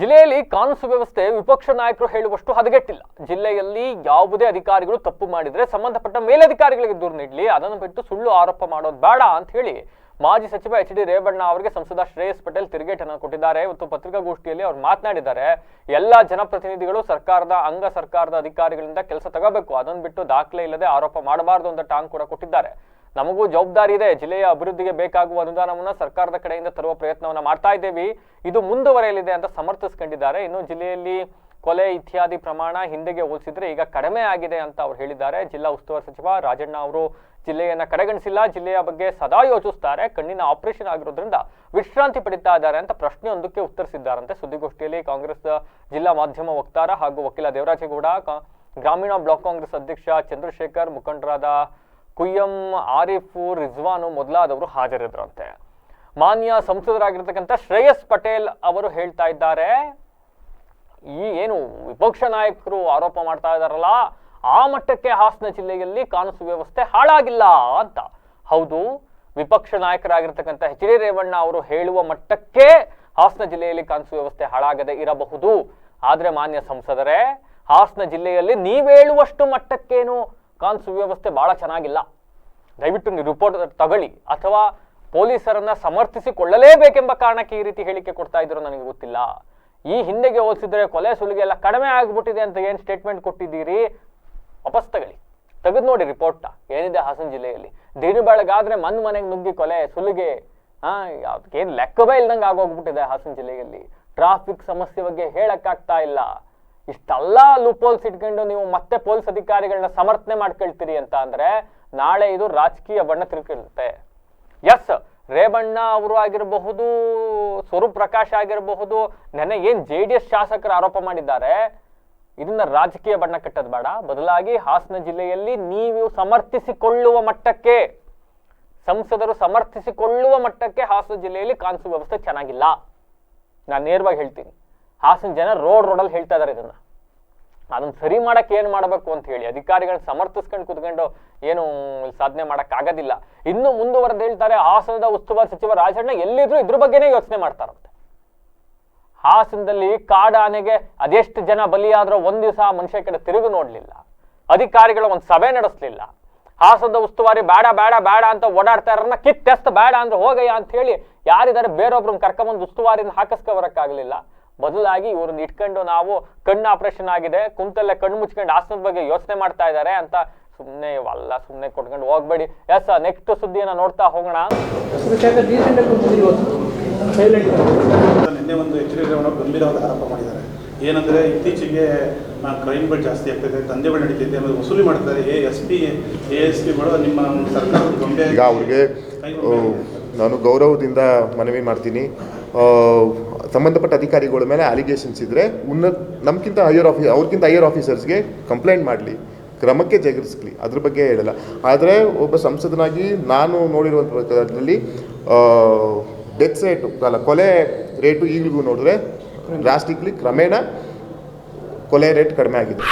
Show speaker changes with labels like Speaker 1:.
Speaker 1: ಜಿಲ್ಲೆಯಲ್ಲಿ ಕಾನೂನು ಸುವ್ಯವಸ್ಥೆ ವಿಪಕ್ಷ ನಾಯಕರು ಹೇಳುವಷ್ಟು ಹದಗೆಟ್ಟಿಲ್ಲ. ಜಿಲ್ಲೆಯಲ್ಲಿ ಯಾವುದೇ ಅಧಿಕಾರಿಗಳು ತಪ್ಪು ಮಾಡಿದರೆ ಸಂಬಂಧಪಟ್ಟ ಮೇಲಧಿಕಾರಿಗಳಿಗೆ ದೂರು ನೀಡಲಿ, ಅದನ್ನು ಬಿಟ್ಟು ಸುಳ್ಳು ಆರೋಪ ಮಾಡೋದು ಬೇಡ ಅಂತ ಹೇಳಿ ಮಾಜಿ ಸಚಿವ ಎಚ್ ಡಿ ರೇವಣ್ಣ ಅವರಿಗೆ ಸಂಸದ ಶ್ರೇಯಸ್ ಪಟೇಲ್ ತಿರುಗೇಟನ್ನು ಕೊಟ್ಟಿದ್ದಾರೆ. ಇವತ್ತು ಪತ್ರಿಕಾಗೋಷ್ಠಿಯಲ್ಲಿ ಅವರು ಮಾತನಾಡಿದ್ದಾರೆ. ಎಲ್ಲ ಜನಪ್ರತಿನಿಧಿಗಳು ಸರ್ಕಾರದ ಅಂಗ ಸರ್ಕಾರದ ಅಧಿಕಾರಿಗಳಿಂದ ಕೆಲಸ ತಗೋಬೇಕು. ಅದನ್ನು ಬಿಟ್ಟು ದಾಖಲೆ ಇಲ್ಲದೆ ಆರೋಪ ಮಾಡಬಾರದು ಅಂತ ಟಾಂಗ್ ಕೂಡ ಕೊಟ್ಟಿದ್ದಾರೆ. ನಮಗೂ ಜವಾಬ್ದಾರಿ ಇದೆ. ಜಿಲ್ಲೆಯ ಅಭಿವೃದ್ಧಿಗೆ ಬೇಕಾಗುವ ಅನುದಾನವನ್ನ ಸರ್ಕಾರದ ಕಡೆಯಿಂದ ತರುವ ಪ್ರಯತ್ನವನ್ನ ಮಾಡ್ತಾ ಇದ್ದೇವೆ. ಇದು ಮುಂದುವರೆಯಲಿದೆ ಅಂತ ಸಮರ್ಥಿಸ್ಕೊಂಡಿದ್ದಾರೆ. ಇನ್ನು ಜಿಲ್ಲೆಯಲ್ಲಿ ಕೊಲೆ ಇತ್ಯಾದಿ ಪ್ರಮಾಣ ಹಿಂದೆಗೆ ಹೋಲಿಸಿದ್ರೆ ಈಗ ಕಡಿಮೆ ಆಗಿದೆ ಅಂತ ಅವ್ರು ಹೇಳಿದ್ದಾರೆ. ಜಿಲ್ಲಾ ಉಸ್ತುವಾರಿ ಸಚಿವ ರಾಜಣ್ಣ ಅವರು ಜಿಲ್ಲೆಯನ್ನ ಕಡೆಗಣಿಸಿಲ್ಲ. ಜಿಲ್ಲೆಯ ಬಗ್ಗೆ ಸದಾ ಯೋಚಿಸ್ತಾರೆ. ಕಣ್ಣಿನ ಆಪರೇಷನ್ ಆಗಿರೋದ್ರಿಂದ ವಿಶ್ರಾಂತಿ ಪಡಿತಾ ಇದ್ದಾರೆ ಅಂತ ಪ್ರಶ್ನೆಯೊಂದಕ್ಕೆ ಉತ್ತರಿಸಿದ್ದಾರಂತೆ. ಸುದ್ದಿಗೋಷ್ಠಿಯಲ್ಲಿ ಕಾಂಗ್ರೆಸ್ ಜಿಲ್ಲಾ ಮಾಧ್ಯಮ ವಕ್ತಾರ ಹಾಗೂ ವಕೀಲ ದೇವರಾಜೇಗೌಡ ಗ್ರಾಮೀಣ ಬ್ಲಾಕ್ ಕಾಂಗ್ರೆಸ್ ಅಧ್ಯಕ್ಷ ಚಂದ್ರಶೇಖರ್ ಮುಖಂಡರಾದ ಕುಯ್ಯಂ, ಆರಿಫು, ರಿಜ್ವಾನು ಮೊದಲಾದವರು ಹಾಜರಿದ್ರಂತೆ. ಮಾನ್ಯ ಸಂಸದರಾಗಿರ್ತಕ್ಕಂಥ ಶ್ರೇಯಸ್ ಪಟೇಲ್ ಅವರು ಹೇಳ್ತಾ ಇದ್ದಾರೆ, ಈ ಏನು ವಿಪಕ್ಷ ನಾಯಕರು ಆರೋಪ ಮಾಡ್ತಾ ಇದ್ದಾರಲ್ಲ, ಆ ಮಟ್ಟಕ್ಕೆ ಹಾಸನ ಜಿಲ್ಲೆಯಲ್ಲಿ ಕಾನೂನು ವ್ಯವಸ್ಥೆ ಹಾಳಾಗಿಲ್ಲ ಅಂತ. ಹೌದು, ವಿಪಕ್ಷ ನಾಯಕರಾಗಿರ್ತಕ್ಕಂಥ ಎಚ್ ಡಿ ರೇವಣ್ಣ ಅವರು ಹೇಳುವ ಮಟ್ಟಕ್ಕೆ ಹಾಸನ ಜಿಲ್ಲೆಯಲ್ಲಿ ಕಾನೂನು ವ್ಯವಸ್ಥೆ ಹಾಳಾಗದೆ ಇರಬಹುದು. ಆದರೆ ಮಾನ್ಯ ಸಂಸದರೇ, ಹಾಸನ ಜಿಲ್ಲೆಯಲ್ಲಿ ನೀವು ಹೇಳುವಷ್ಟು ಮಟ್ಟಕ್ಕೇನು ಕಾನೂನು ಸುವ್ಯವಸ್ಥೆ ಬಹಳ ಚೆನ್ನಾಗಿಲ್ಲ. ದಯವಿಟ್ಟು ನೀವು ರಿಪೋರ್ಟ್ ತಗೊಳ್ಳಿ ಅಥವಾ ಪೊಲೀಸರನ್ನ ಸಮರ್ಥಿಸಿಕೊಳ್ಳಲೇಬೇಕೆಂಬ ಕಾರಣಕ್ಕೆ ಈ ರೀತಿ ಹೇಳಿಕೆ ಕೊಡ್ತಾ ಇದ್ರು ನನಗೆ ಗೊತ್ತಿಲ್ಲ. ಈ ಹಿಂದೆಗೆ ಹೋಲಿಸಿದ್ರೆ ಕೊಲೆ ಸುಲಿಗೆ ಎಲ್ಲ ಕಡಿಮೆ ಆಗಿಬಿಟ್ಟಿದೆ ಅಂತ ಏನು ಸ್ಟೇಟ್ಮೆಂಟ್ ಕೊಟ್ಟಿದ್ದೀರಿ? ವಾಪಸ್ ತಗೊಳ್ಳಿ. ತೆಗೆದು ನೋಡಿ ರಿಪೋರ್ಟ್ ಏನಿದೆ ಹಾಸನ ಜಿಲ್ಲೆಯಲ್ಲಿ? ದಿನ ಬೆಳಗಾದ್ರೆ ಮನ್ ಮನೆಗೆ ನುಗ್ಗಿ ಕೊಲೆ, ಸುಲಿಗೆ ಹಾ ಏನು ಲೆಕ್ಕವೇ ಇಲ್ದಂಗೆ ಆಗೋಗ್ಬಿಟ್ಟಿದೆ ಹಾಸನ ಜಿಲ್ಲೆಯಲ್ಲಿ. ಟ್ರಾಫಿಕ್ ಸಮಸ್ಯೆ ಬಗ್ಗೆ ಹೇಳಕ್ಕಾಗ್ತಾ ಇಲ್ಲ. ಇಷ್ಟೆಲ್ಲ ಲೂಪೋಲ್ಸ್ ಇಟ್ಕೊಂಡು ನೀವು ಮತ್ತೆ ಪೊಲೀಸ್ ಅಧಿಕಾರಿಗಳನ್ನ ಸಮರ್ಥನೆ ಮಾಡ್ಕೊಳ್ತೀರಿ ಅಂತ ಅಂದ್ರೆ ನಾಳೆ ಇದು ರಾಜಕೀಯ ಬಣ್ಣ ತಿರುಗಿರುತ್ತೆ. ಎಸ್ ರೇವಣ್ಣ ಅವರು ಆಗಿರಬಹುದು, ಸ್ವರೂಪ್ ಪ್ರಕಾಶ್ ಆಗಿರಬಹುದು ನೆನೆ ಏನ್ ಜೆ ಡಿ ಎಸ್ ಶಾಸಕರು ಆರೋಪ ಮಾಡಿದ್ದಾರೆ? ಇದನ್ನ ರಾಜಕೀಯ ಬಣ್ಣ ಕಟ್ಟದ್ ಬೇಡ. ಬದಲಾಗಿ ಹಾಸನ ಜಿಲ್ಲೆಯಲ್ಲಿ ನೀವು ಸಮರ್ಥಿಸಿಕೊಳ್ಳುವ ಮಟ್ಟಕ್ಕೆ, ಸಂಸದರು ಸಮರ್ಥಿಸಿಕೊಳ್ಳುವ ಮಟ್ಟಕ್ಕೆ ಹಾಸನ ಜಿಲ್ಲೆಯಲ್ಲಿ ಕಾನೂನು ವ್ಯವಸ್ಥೆ ಚೆನ್ನಾಗಿಲ್ಲ. ನಾನು ನೇರವಾಗಿ ಹೇಳ್ತೀನಿ. ಹಾಸನ ಜನ ರೋಡ್ ರೋಡಲ್ಲಿ ಹೇಳ್ತಾ ಇದಾರೆ ಇದನ್ನ. ಅದನ್ನ ಸರಿ ಮಾಡಕ್ಕೆ ಏನ್ ಮಾಡಬೇಕು ಅಂತ ಹೇಳಿ ಅಧಿಕಾರಿಗಳನ್ನ ಸಮರ್ಥಿಸ್ಕೊಂಡು ಕುತ್ಕೊಂಡು ಏನು ಸಾಧನೆ ಮಾಡಕ್ ಆಗೋದಿಲ್ಲ ಇನ್ನು ಮುಂದುವರೆದು ಹೇಳ್ತಾರೆ ಹಾಸನದ ಉಸ್ತುವಾರಿ ಸಚಿವ ರಾಜಣ್ಣ ಎಲ್ಲಿದ್ರು ಇದ್ರ ಬಗ್ಗೆನೇ ಯೋಚನೆ ಮಾಡ್ತಾರಂತೆ. ಹಾಸನದಲ್ಲಿ ಕಾಡಾನೆಗೆ ಅದೆಷ್ಟು ಜನ ಬಲಿಯಾದ್ರೂ ಒಂದ್ ದಿವಸ ಮನುಷ್ಯ ಕಡೆ ತಿರುಗು ನೋಡ್ಲಿಲ್ಲ. ಅಧಿಕಾರಿಗಳು ಒಂದು ಸಭೆ ನಡೆಸಲಿಲ್ಲ. ಹಾಸನದ ಉಸ್ತುವಾರಿ ಬೇಡ ಬೇಡ ಬೇಡ ಅಂತ ಓಡಾಡ್ತಾ ಇರೋನ್ನ ಕಿತ್ತೆಸ್ತ ಬೇಡ ಅಂದ್ರೆ ಹೋಗಯ್ಯ ಅಂತ ಹೇಳಿ ಯಾರಿದ್ದಾರೆ ಬೇರೊಬ್ರನ್ನ ಕರ್ಕೊಂಬಂದು ಉಸ್ತುವಾರಿನ ಹಾಕಿಸ್ಕೊಬರಕ್ಕಾಗಲಿಲ್ಲ ಬದಲಾಗಿ ಇವ್ರನ್ನ ಇಟ್ಕೊಂಡು ನಾವು ಕಣ್ಣು ಆಪರೇಷನ್ ಆಗಿದೆ ಕುಂತಲ್ಲೇ ಕಣ್ಣು ಮುಚ್ಕೊಂಡು ಹಾಸನದ ಬಗ್ಗೆ ಯೋಚನೆ ಮಾಡ್ತಾ ಇದ್ದಾರೆ ಅಂತ ಸುಮ್ಮನೆ ಇವೆಲ್ಲ ಸುಮ್ಮನೆ ಕೊಟ್ಕೊಂಡು ಹೋಗ್ಬೇಡಿ. ಎಸ್ ನೆಕ್ಸ್ಟ್ ಸುದ್ದಿಯನ್ನ ನೋಡ್ತಾ ಹೋಗೋಣ.
Speaker 2: ನಿನ್ನೆ ಒಂದು ಎಚ್ ಡಿ ರೇವಣ್ಣ ಗಂಭೀರವಾದ ಆರೋಪ ಮಾಡಿದ್ದಾರೆ. ಏನಂದ್ರೆ ಇತ್ತೀಚೆಗೆ ಕ್ರೈಮ್ಗಳು ಜಾಸ್ತಿ ಆಗ್ತಿದೆ ದಂಧೆಗಳು ನಡೀತಿದೆ ಆಮೇಲೆ ವಸೂಲಿ ಮಾಡ್ತಾರೆ. A S P A S ಪಿಗಳು ನಿಮ್ಮ ಸರ್ಕಾರ ಗಂಭೀರ
Speaker 3: ಈಗ ಅವ್ರಿಗೆ ನಾನು ಗೌರವದಿಂದ ಮನವಿ ಮಾಡ್ತೀನಿ. ಆ, ಸಂಬಂಧಪಟ್ಟ ಅಧಿಕಾರಿಗಳ ಮೇಲೆ ಅಲಿಗೇಷನ್ಸ್ ಇದ್ದರೆ ಉನ್ನತ ನಮ್ಗಿಂತ ಹೈಯರ್ ಆಫೀಸ್ ಅವ್ರಿಗಿಂತ ಹೈಯರ್ ಆಫೀಸರ್ಸ್ಗೆ ಕಂಪ್ಲೇಂಟ್ ಮಾಡಲಿ, ಕ್ರಮಕ್ಕೆ ಜಗರಿಸ್ಲಿ, ಅದ್ರ ಬಗ್ಗೆ ಹೇಳಲ್ಲ. ಆದರೆ ಒಬ್ಬ ಸಂಸದನಾಗಿ ನಾನು ನೋಡಿರುವಂಥ ಪ್ರಕಾರದಲ್ಲಿ ಡೆತ್ ರೇಟು ಅಲ್ಲ, ಕೊಲೆ ರೇಟು ಈಗಲೂ ನೋಡಿದ್ರೆ ಡ್ರಾಸ್ಟಿಕ್ಲಿ ಕ್ರಮೇಣ ಕೊಲೆ ರೇಟ್ ಕಡಿಮೆ ಆಗಿದೆ.